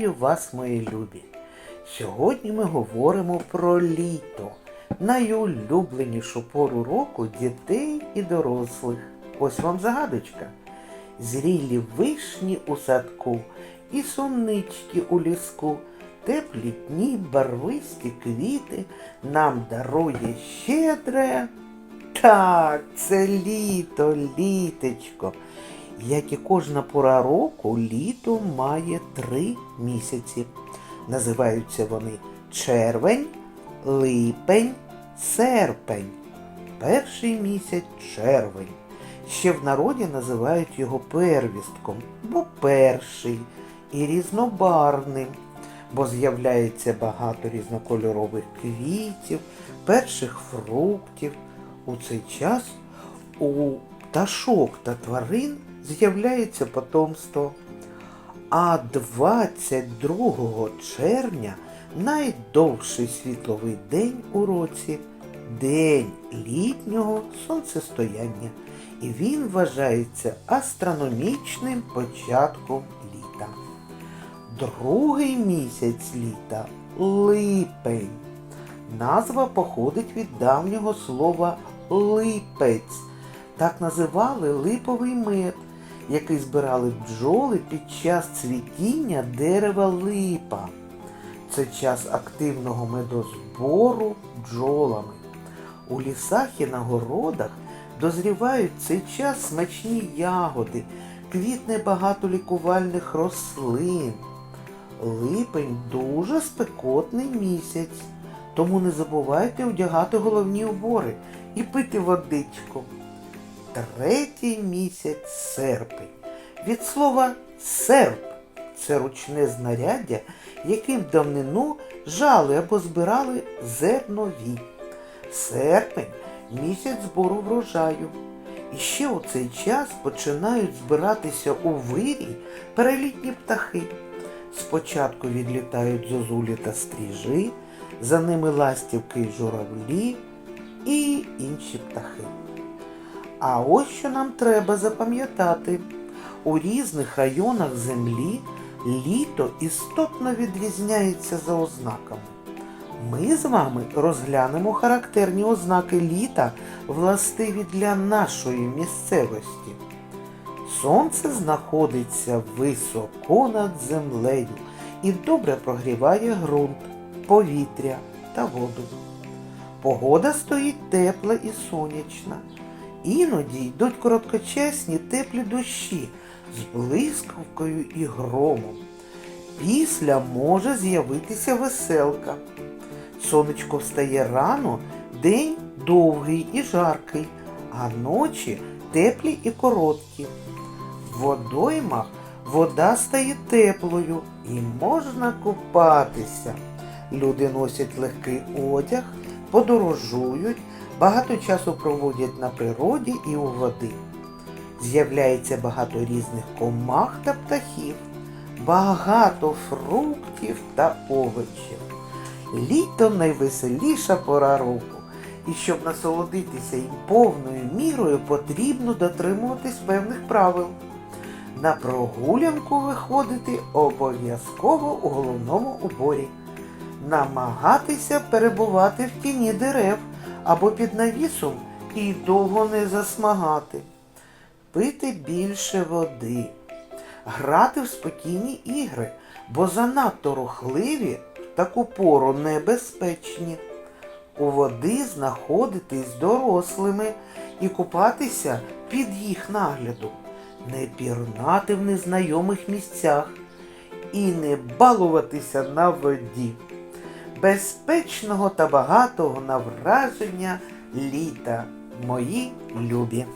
Вітаю вас, мої любі! Сьогодні ми говоримо про літо, найулюбленішу пору року дітей і дорослих. Ось вам загадочка. Зрілі вишні у садку і сонички у ліску, теплі дні, барвисті квіти нам дарує щедре. Так, це літо, літечко. Як і кожна пора року, літо має три місяці. Називаються вони червень, липень, серпень. Перший місяць червень. Ще в народі називають його первістком, бо перший і різнобарвним, бо з'являється багато різнокольорових квітів, перших фруктів. У цей час у пташок та тварин з'являється потомство. А 22 червня найдовший світловий день у році день літнього сонцестояння. І він вважається астрономічним початком літа. Другий місяць літа липень. Назва походить від давнього слова липець. Так називали липовий мед, який збирали бджоли під час цвітіння дерева липа. Це час активного медозбору бджолами. У лісах і на городах дозрівають цей час смачні ягоди, квітне багато лікувальних рослин. Липень дуже спекотний місяць, тому не забувайте одягати головні убори і пити водичку. Третій місяць серпень. Від слова серп це ручне знаряддя, яким в давнину жали або збирали зернові. Серпень місяць збору врожаю. І ще у цей час починають збиратися у вирій перелітні птахи. Спочатку відлітають зозулі та стріжи, за ними ластівки й журавлі і інші птахи. А ось що нам треба запам'ятати. У різних районах землі літо істотно відрізняється за ознаками. Ми з вами розглянемо характерні ознаки літа, властиві для нашої місцевості. Сонце знаходиться високо над землею і добре прогріває ґрунт, повітря та воду. Погода стоїть тепла і сонячна. Іноді йдуть короткочасні теплі дощі з блискавкою і громом. Після може з'явитися веселка. Сонечко встає рано, день довгий і жаркий, а ночі теплі і короткі. В водоймах вода стає теплою і можна купатися. Люди носять легкий одяг, подорожують, багато часу проводять на природі і у води. З'являється багато різних комах та птахів, багато фруктів та овочів. Літо найвеселіша пора року. І щоб насолодитися їм повною мірою, потрібно дотримуватись певних правил. На прогулянку виходити обов'язково у головному уборі. Намагатися перебувати в тіні дерев або під навісом і довго не засмагати. Пити більше води, грати в спокійні ігри, бо занадто рухливі таку пору небезпечні. У води знаходитись дорослими і купатися під їх наглядом, не пірнати в незнайомих місцях і не балуватися на воді. Безпечного та багатого на враження літа, мої любі.